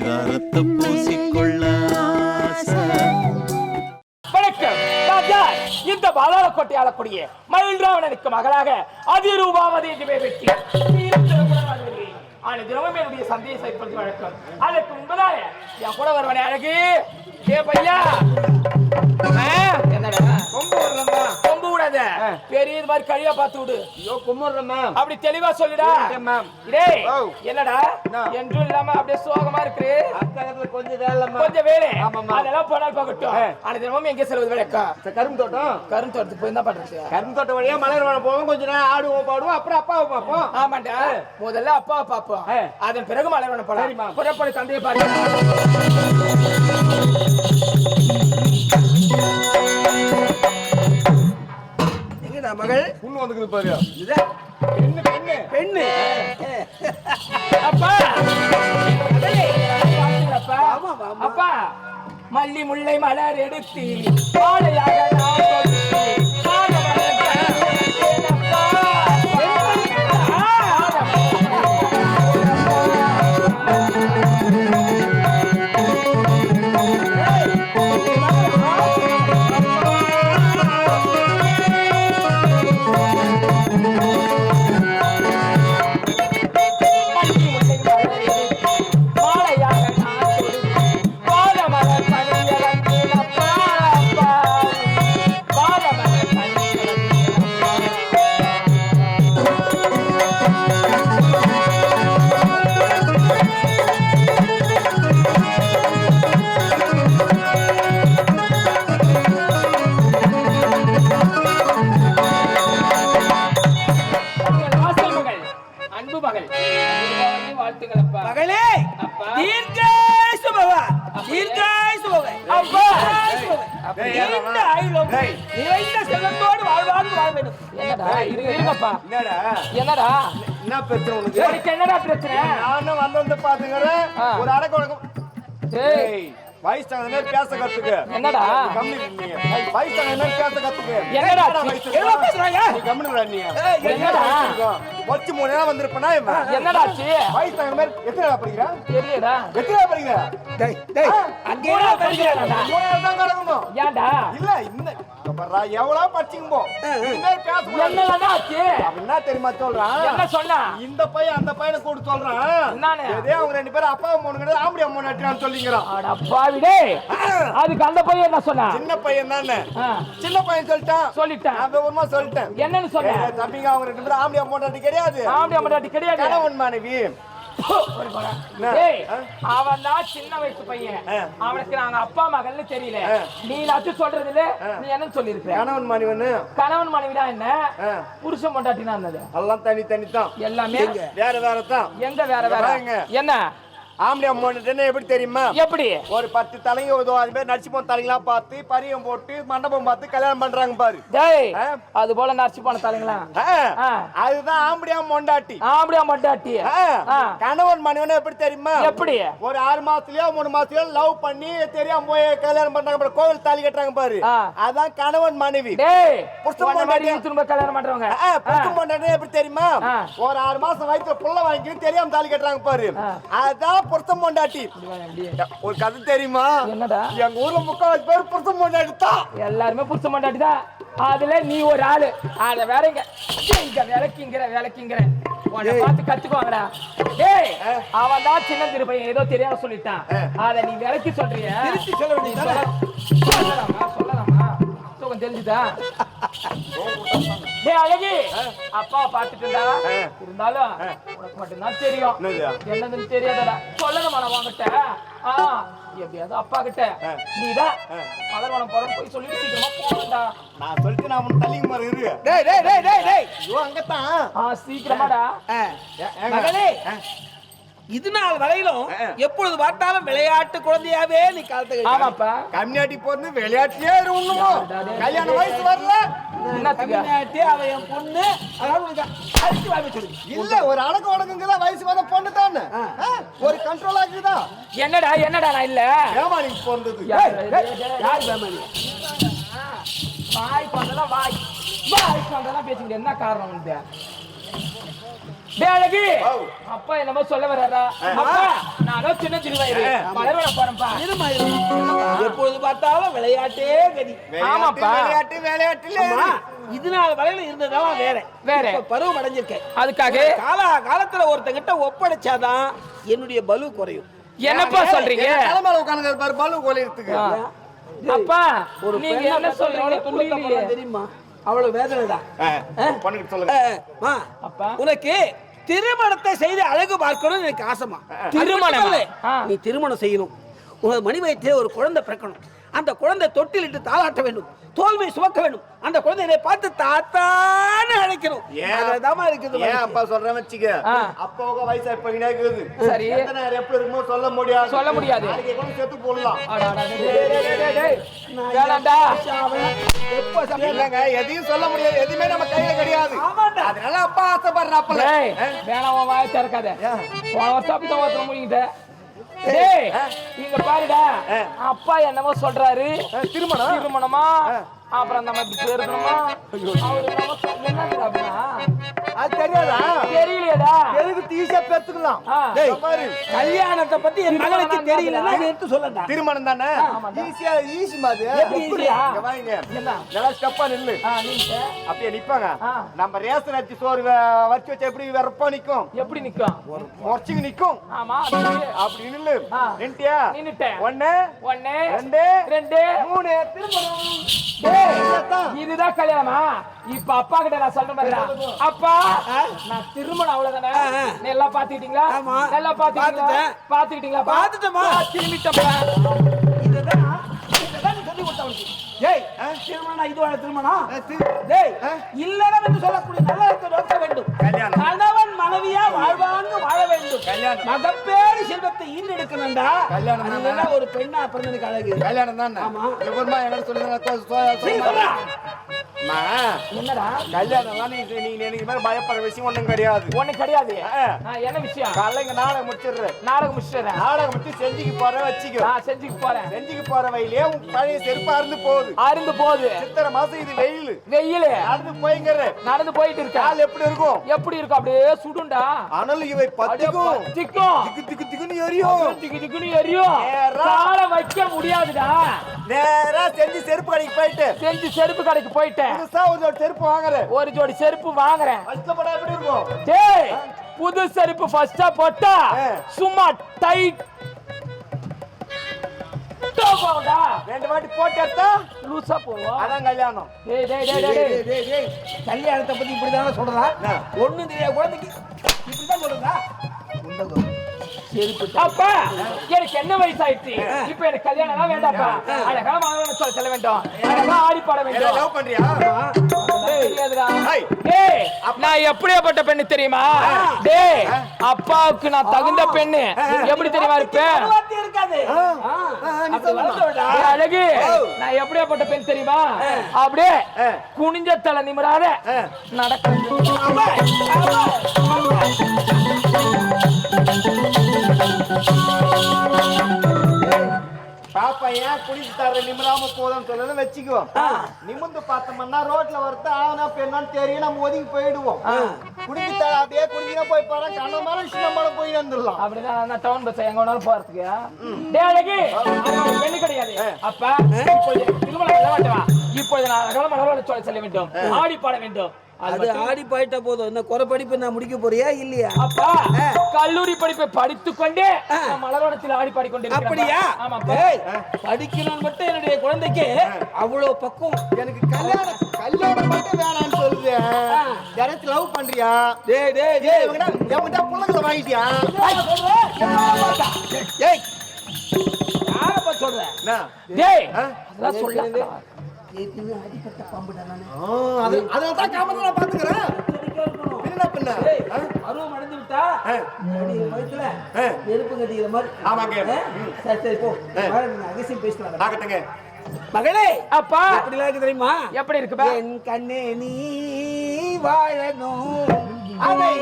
பரிதாரத்தை பூசிக்கொள்ள ஆசை. வணக்கம். நான் இந்த பாதாளக்கோட்டை ஆளக்கூடிய மயில்ராவணனுக்கு மகளாக அதிரூபாவதி என்று பெயர் பெற்று. வீரம் ஆன தினமும் என்னுடைய சந்தையை செயல்படுத்தி வழக்கம். அதற்கு முன்பதாக என் கூட வருவனே அழகு. ஏ பையா. இது மாதிரி கழியா பார்த்து விடு. ஐயோ கும்பிடுறேன் மேம் அப்படி தெளிவா சொல்லுடா. மேம். டேய். என்னடா? என்ன? என்றும் இல்லாம அப்படியே சோகமா இருக்கு. கொஞ்சம் வேலை கொஞ்சம் வேலை. அதெல்லாம் போனால் பார்க்கட்டும். ஆனா தினமும் எங்கே செல்வது விளக்கம் சரி, கரும்பு தோட்டம்? கரும்பு தோட்டத்துக்கு போய் என்ன பண்றது கரும்பு தோட்டம் வழியா மலர் வனம் போவோம். கொஞ்ச நேரம் ஆடுவோம் பாடுவோம். அப்புறம் அப்பாவை பார்ப்போம். ஆமாண்டா. முதல்ல அப்பாவை பார்ப்போம். அதன் பிறகு மலைவன சரிம்மா. போலாம். புறப்படு தந்தையை பாருங்க மகள். புண்ணு வந்துக்குது பாரு இது. பெண்ணு பெண்ணு. பெண்ணு. அப்பா. அப்பா மல்லி முல்லை மலர் எடுத்து மாலையாக நான் என்னடா? என்னடா என்ன பிரச்சனை உனக்கு? உனக்கு என்னடா பிரச்சனை? நானும் வந்து வந்து பாத்துக்கிறேன். ஒரு அடக்க உனக்கு டேய். வயசு தகுந்த மாதிரி பேச கத்துக்க. என்னடா? கம்மி வயசு தகுந்த மாதிரி பேச கத்துக்க. என்னடா? வயசு என்ன பேசுறாங்க நீ கம்முனுடா நீ. என்னடா? வச்சு மூணு நேரம் வந்திருப்பனா இவன்? என்னடாச்சு வயசு தகுந்த மாதிரி எத்தனை படிக்கிற? தெரியலடா. எத்தனை படிக்கிற? டேய் டேய் அங்கே மூணா படிக்கிறாடா மூணு நேரம் தான் கிடக்கணும். ஏன்டா? இல்ல இந்த பாருடா, எவ்வளவு படிச்சுங்க போ என்ன தெரியுமா சொல்றான் என்ன சொன்னா இந்த பையன் அந்த பையனை கூட சொல்றான் என்னானு? இதே அவங்க ரெண்டு பேரும் அப்பா மூணு ஆம்படி அம்மா நட்டுறான்னு சொல்லிங்கிறான் அதுக்கு அந்த பையன் என்ன சொன்னா? சின்ன பையன் தானே. சின்ன பையன் சொல்லிட்டான். சொல்லிட்டேன். நான் விவரமா சொல்லிட்டேன். என்னன்னு சொன்ன ஏய், தம்பிங்க அவங்க ரெண்டு பேரும் ஆம்படி அம்மா நட்டு கிடையாது. ஆம்படி அம்மடாட்டி கிடையாது. கணவன் மனைவி? அவன் தான் சின்ன வயசு பையன். அவனுக்கு நாங்க அப்பா மகள்னு தெரியல. நீ எல்லாத்தையும் சொல்றது இல்ல நீ என்னன்னு சொல்லிருக்க கணவன் மனைவின்னு? கணவன் மனைவிடா என்ன. புருஷன் பொண்டாட்டினா என்னது? எல்லாம் தனி தனி தான் எல்லாமே வேற வேற தான் எங்க வேற வேற. என்ன? ஆம்படி அம்மா நட்டுன்னு எப்படி தெரியுமா? எப்படி? ஒரு பத்து தலைங்க அது மாதிரி நடிச்சு போன தலைங்களா பார்த்து பரியம் போட்டு மண்டபம் பார்த்து கல்யாணம் பண்றாங்க பாரு? அது போல நடிச்சு போன தலைங்களா. அதுதான் ஆம்படியா மொண்டாட்டி ஆம்படியா மொண்டாட்டி. கணவன் மனைவன் எப்படி தெரியுமா? எப்படி? ஒரு ஆறு மாசத்துலயோ மூணு மாசத்துலயோ லவ் பண்ணி தெரியாம போய் கல்யாணம் பண்றாங்க பாரு, கோவில் தாலி கட்டுறாங்க பாரு. அதான் கணவன் மனைவி. திரும்ப கல்யாணம் பண்றவங்க. பொண்டாட்டி எப்படி தெரியுமா. ஒரு ஆறு மாசம் வயித்துல புள்ள வாங்கி தெரியாம தாலி கட்டுறாங்க பாரு. அதான் புருஷன் பொண்டாட்டி. ஒரு கதை தெரியுமா? என்னடா? எங்க ஊர்ல முக்கால் பேர் புருஷன் பொண்டாட்டி தான். எல்லாருமே புருஷ மாட்டாட்டி தான். அதுல நீ ஒரு ஆளு. அத வேற இங்க விளக்கிங்கிற விளக்கிங்கிற உன்னை பார்த்து கத்துக்குவாங்கடா. டேய் அவன் தான் சின்ன திருப்பையன். ஏதோ தெரியாம சொல்லிட்டான். அத நீ விளக்கி சொல்றிய? திருச்சி சொல்ல வேண்டியது சொல்ல- சொல்லலாமா? சொல்லலாமா? தெரிஞ்சுதா? டேய் அழகி. அப்பா பாத்துட்டு இருந்தா இருந்தாலும் உனக்கு மட்டும்தான் தெரியும். என்னது? என்னதுன்னு தெரியாதடா. சொல்லணுமா நான் உன்கிட்ட ஆ எப்படியாவது அப்பா கிட்ட. நீதான் மலர்வனம் போறோம் போய் சொல்லிட்டு சீக்கிரமா நான் சொல்லிட்டு நான் உன் தள்ளிங்க மாதிரி இரு. டேய் டேய் டேய் டேய் டேய். ஐயோ அங்கத்தான். ஆ சீக்கிரமாடா. மகளே. இது நாள் வரையிலும். எப்பொழுது பார்த்தாலும் விளையாட்டு குழந்தையாவே நீ காலத்தை கழிக்கிறாய். ஆமாப்பா. கம்யூனிட்டி போறது விளையாட்டுலயே இருந்தோமோ கல்யாண வயசு வரல. கம்யூனிட்டி, அவ என் பொண்ணு அதாவது உனக்கு அடிச்சு வாங்கி சொல்லு. இல்ல ஒரு அடக்க உடக்குங்கிற வயசு வந்த பொண்ணு தானே. ஒரு கண்ட்ரோல் ஆகுதா என்னடா என்னடா நான் இல்ல? ஏமா நீங்க பிறந்தது யார் பேமானி? வாய் பந்தெல்லாம் வாய். வாய் பந்தெல்லாம் பேசிக்கிட்டு என்ன காரணம் வந்து டேய் அழகி. அப்பா என்னமோ சொல்ல வர்றாரா? அப்பா நான் இன்னும் சின்ன திருவாயிரு மலர்வன போறேன்ப்பா. இருமா எப்பொழுது பார்த்தாலும் விளையாட்டே கதி. ஆமாப்பா. விளையாட்டு விளையாட்டுல ஆமா. இது நாள் வரையில இருந்ததெல்லாம் வேற. வேற. பருவம் அடைஞ்சிருக்கேன். அதுக்காக? கால காலத்துல ஒருத்தங்கிட்ட ஒப்படைச்சாதான் என்னுடைய பலு குறையும். என்னப்பா சொல்றீங்க? தலைமையில உட்காந்து பாரு பாலு கோலிறதுக்கு ஆ. அப்பா நீங்க என்ன சொல்றீங்க? தெரியுமா? அவ்வளவு வேதனைதான். பண்ணிட்டு சொல்லுங்க. மா அப்பா. உனக்கு திருமணத்தை செய்து அழகு பார்க்கணும் எனக்கு ஆசைமா திருமணமா? நீ திருமணம் செய்யணும். உனது மணி வயிற்றிலே ஒரு குழந்தை பிறக்கணும். அந்த குழந்தை தொட்டிலிட்டு தாளாட்ட வேண்டும் தோல்மை சுமக்க வேண்டும் அந்த குழந்தை என்னை பார்த்து தாத்தான்னு அழைக்கணும்? அதுதாம்மா இருக்குது ஏன் அப்பா சொல்றேன் வச்சுக்க ஆ. அப்பாவுக்கு வயசா இப்ப இருக்குது சரி. நேரம் எப்படி இருக்குமோ சொல்ல முடியாது சொல்ல முடியாது. செத்து போடலாம் எதையும் சொல்ல முடியாது எதுவுமே நம்ம கையில கிடையாது. அதனால அப்பா ஆசைப்படுற அப்பல டேய், வேணாம் வாயை திறக்காத. வருஷம் அப்படிதான் ஒருத்தன் முழுங்கிட்ட. டேய், இங்க பாருடா. அப்பா என்னமோ சொல்றாரு. திருமணம்? திருமணமா? அப்புறம் நம்ம பேருக்கணுமா அவரு என்னதுடா அப்படின்னா? அது தெரியாதா? தெரியலையேடா. எதுக்கு தீசா பெத்துக்கலாம். டேய் கல்யாணத்தை பத்தி என் திருமணம் தெரியலன்னா எடுத்து திருமணம் தானே. ஈஸியா ஈஸி மாதிரி. எப்படி? ஈஸியா? இங்க வாங்க என்ன? நல்லா ஸ்டெப்பா நில்லு. ஆ, நீங்க அப்படியே நிப்பாங்க. நம்ம ரேஷன் அரிசி சோறு வச்சு வச்சா எப்படி வெறப்பா நிக்கும்? எப்படி நிக்கும்? முறைச்சிங்க நிக்கும். ஆமா அப்படி. நில்லு. நின்ட்டியா? நின்னுட்டேன். ஒண்ணு ஒண்ணு ரெண்டு ரெண்டு. மூணு. திருமணம். இதுதான் கல்யாணமா? இப்ப அப்பா கிட்ட நான் சொல்ற மாதிரி அப்பா நான் திருமணம் அவ்வளவுதானே? நீ எல்லாம் பாத்துக்கிட்டீங்களா? ஆமா. நல்லா பாத்துக்கிட்டீங்களா. பாத்துக்கிட்டீங்களா பாத்துட்டேம்மா. திரும்பிட்டப்பா இதுதான் இதுதான் சொல்லி கொடுத்த அவனுக்கு. ஏய் திருமணம்? இதுவான திருமணம் டேய் இல்லறம் என்று சொல்லக்கூடிய நோக்க வேண்டும். கணவன் மனைவியா வாழ்வாங்க வாழ வேண்டும். கல்யாணம். மகப்பேறு செல்வத்தை ஈண்டெடுக்கணும்டா கல்யாணம் ஒரு பெண்ணா பிறந்ததுக்கு அழகு. கல்யாணம் தானே? ஆமா. என்ன சரி, சொல்லுங்க. என்னடா? கல்யாணம் நீங்க மாதிரி பயப்படுற விஷயம் ஒண்ணும் கிடையாது. ஒண்ணு கிடையாது. என்ன விஷயம்? காலைல இங்க நாடகம் முடிச்சிடுறேன். நாடகம் முடிச்சிட்டேன் நாடகம் முடிச்சு செஞ்சுக்கு போற வச்சுக்கோ. நான் செஞ்சுக்கு போறேன். செஞ்சுக்கு போற வயலே உன் பழைய செருப்பு அறுந்து போகுது. அருந்து போகுது. சித்திரை மாசம் இது வெயில். வெயிலு. நடந்து போய்ங்கிற. நடந்து போயிட்டு இருக்கா கால் எப்படி இருக்கும்? எப்படி இருக்கும்? அப்படியே சுடுண்டா அனல் இவை பத்திக்கும். திக்கு திக்கு எரியும். திக்கு திக்குன்னு எரியும். காலை வைக்க முடியாதுடா. நேரா செஞ்சு செருப்பு கடைக்கு போயிட்டு. செஞ்சு செருப்பு கடைக்கு போயிட்டேன். புதுசா ஒரு ஜோடி செருப்பு வாங்குறேன். ஒரு ஜோடி செருப்பு வாங்குறேன். கஷ்டப்பட எப்படி இருக்கும்? டேய் புது செருப்பு ஃபர்ஸ்டா போட்டா. சும்மா டைட் ரெண்டு வாட்டி போட்டு எடுத்தா லூசா போவோம் அதான் கல்யாணம். டேய் டேய் டேய் டேய், டேய் கல்யாணத்தை பத்தி இப்படிதானே சொல்றா? ஆ. ஒண்ணும் தெரியாத. குழந்தைக்கு இப்படிதான் சொல்றா? அப்பா எனக்கு என்ன வயசு ஆயிடுச்சு இப்ப எனக்கு கல்யாணம் எல்லாம் வேண்டாப்பா அழகா சொல்ல செல்ல வேண்டும். அழகா ஆடி பாட வேண்டும். லவ் பண்றியா? நான் எப்படியாப்பட்ட பெண்ணு தெரியுமா? டேய் அப்பாவுக்கு நான் தகுந்த பெண்ணு. எப்படி தெரியுமா இருப்பேன் அழகு நான் எப்படியாப்பட்ட பெண் தெரியுமா? அப்படியே. குனிஞ்ச தலை நிமிராத ஆ. நடக்க தர நிமிராம போதும்னு சொல்லல வச்சுக்குவோம். நிமிந்து பார்த்தோம்னா ரோட்ல வரது ஆனா பெண்ணான்னு தெரியும் நம்ம ஒதுங்கி போயிடுவோம். தர அப்படியே குடிக்கிற போய் பாரு கண்ண மேல சின்ன மேல போய் வந்துடலாம். அப்படிதான் டவுன் பஸ் எங்க வேணாலும் போறதுக்கு. ஒரு பெண்ணு கிடையாது. அப்ப திருமணம் இப்பொழுது நான் சொல்ல செல்ல வேண்டும். ஆடி பாட வேண்டும். அது ஆடி போயிட்ட போதும். என்ன குறை படிப்பு நான் முடிக்க போறியா இல்லையா? அப்பா கல்லூரி படிப்பை படித்துக் கொண்டே மலரோடத்தில் ஆடி பாடிக்கொண்டிருக்கிறேன். அப்படியா? படிக்கணும்னு மட்டும் என்னுடைய குழந்தைக்கு அவ்வளவு பக்குவம். எனக்கு கல்யாணம் கல்யாணம் மட்டும் வேணாம்னு சொல்லுது. யாராச்சும் லவ் பண்றியா? டேய் டேய் டேய். எவன்கிட்ட புள்ளங்களை வாங்கிட்டியா? ஏய். யாரப்பா சொல்ற? டேய்? அதெல்லாம் சொல்ல ஏற்கனவே அடிப்பட்ட பாம்புடா நானு. ஆ, அது- அதனால தான் காமத்தை நான் பாத்துக்கிறேன் என்ன பண்ண ஏய், அருவம் அடைஞ்சு விட்டா? ஆ. நெருப்பு கட்டிக்கிற மாதிரி. ஆமாங்க. சரி சரி போ. அகசியம் ஆகட்டுங்க. மகளே அப்பா. எப்படி இருக்கு தெரியுமா? எப்படி இருக்குப்பா என் கண்ணே நீ வாழணும். அதை